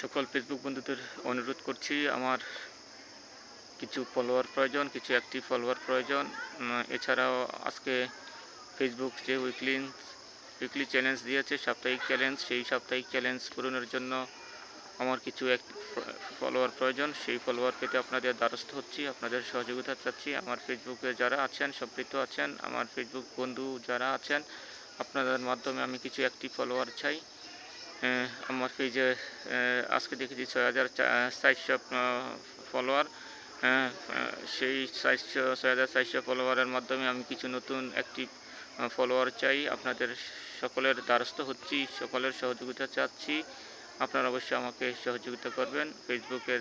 সকল ফেসবুক বন্ধুদের অনুরোধ করছি, আমার কিছু ফলোয়ার প্রয়োজন, কিছু অ্যাক্টিভ ফলোয়ার প্রয়োজন। এছাড়াও আজকে ফেসবুক যে উইকলি উইকলি চ্যালেঞ্জ দিয়েছে, সাপ্তাহিক চ্যালেঞ্জ সেই সাপ্তাহিক চ্যালেঞ্জ পূরণের জন্য আমার কিছু ফলোয়ার প্রয়োজন। সেই ফলোয়ার পেতে আপনাদের দ্বারস্থ হচ্ছি, আপনাদের সহযোগিতা চাচ্ছি। আমার ফেসবুকে যারা আছেন, সম্পৃক্ত আছেন, আমার ফেসবুক বন্ধু যারা আছেন, আপনাদের মাধ্যমে আমি কিছু অ্যাক্টিভ ফলোয়ার চাই। আমার পেজে আজকে দেখেছি ছয় হাজার চারশো ফলোয়ার সেই চারশো ছয় হাজার চারশো ফলোয়ারের মাধ্যমে আমি কিছু নতুন অ্যাক্টিভ ফলোয়ার চাই। আপনাদের সকলের দ্বারস্থ হচ্ছি, সকলের সহযোগিতা চাচ্ছি। আপনারা অবশ্যই আমাকে সহযোগিতা করবেন। ফেসবুকের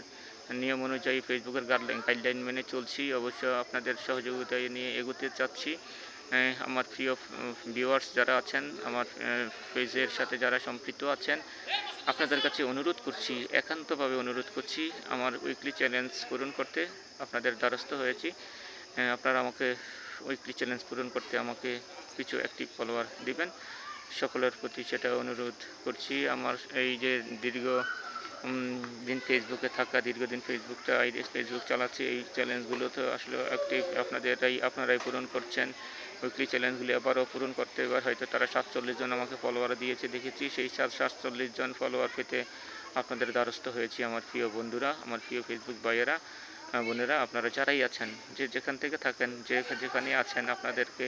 নিয়ম অনুযায়ী ফেসবুকের গাইডলাইন মেনে চলছি। অবশ্য আপনাদের সহযোগিতা নিয়ে এগোতে চাচ্ছি। আমার প্রিয় ভিউয়ার্স যারা আছেন, আমার পেজের সাথে যারা সম্পৃক্ত আছেন, আপনাদের কাছে অনুরোধ করছি, একান্তভাবে অনুরোধ করছি আমার উইকলি চ্যালেঞ্জ পূরণ করতে। আপনাদের দ্বারস্থ হয়েছি। আপনারা আমাকে উইকলি চ্যালেঞ্জ পূরণ করতে আমাকে কিছু অ্যাক্টিভ ফলোয়ার দিবেন। সকলের প্রতি সেটা অনুরোধ করছি। আমার এই যে দীর্ঘ দিন ফেসবুকে থাকা, দীর্ঘদিন ফেসবুকটা ফেসবুক চালাচ্ছি, এই চ্যালেঞ্জগুলো তো আসলে অ্যাক্টিভ আপনাদেরাই, আপনারাই পূরণ করছেন। উইকলি চ্যালেঞ্জগুলি আবারও পূরণ করতে এবার হয়তো তারা সাতচল্লিশ জন আমাকে ফলোয়ার দিয়েছে, দেখেছি। সেই সাত, সাতচল্লিশ জন ফলোয়ার পেতে আপনাদের দ্বারস্থ হয়েছি আমার প্রিয় বন্ধুরা, আমার প্রিয় ফেসবুক ভাইয়েরা বোনেরা, আপনারা যারাই আছেন, যে যেখান থেকে থাকেন, যে যেখানে আছেন, আপনাদেরকে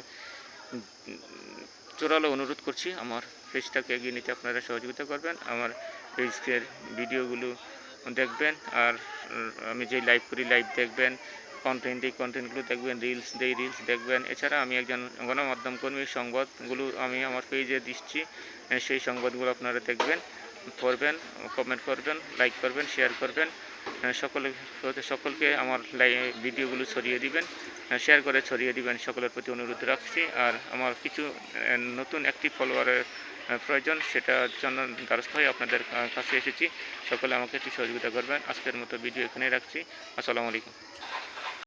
জোরালো অনুরোধ করছি আমার পেজটাকে এগিয়ে নিতে আপনারা সহযোগিতা করবেন, আমার পেজের ভিডিওগুলো দেখবেন আর আমি যে লাইভ করি লাইভ দেখবেন কন্টেন্ট এই কন্টেন্টগুলো দেখবেন রিলস দেই রিলস দেখবেন। এছাড়া আমি একজন গণমাধ্যম কর্মী, সংবাদগুলো আমি আমার পেজে দিচ্ছি, সেই সংবাদগুলো আপনারা দেখবেন, পড়বেন কমেন্ট করবেন লাইক করবেন শেয়ার করবেন। সকলে সকলকে আমার ভিডিওগুলো ছড়িয়ে দিবেন শেয়ার করে ছড়িয়ে দিবেন, সকলের প্রতি অনুরোধ রাখছি। আর আমার কিছু নতুন একটি ফলোয়ারের প্রয়োজন, সেটার জন্য দ্বারস্থ হয়ে আপনাদের কাছে এসেছি। সকলে আমাকে একটু সহযোগিতা করবেন। আজকের মতো ভিডিও এখানেই রাখছি। আসসালামু আলাইকুম।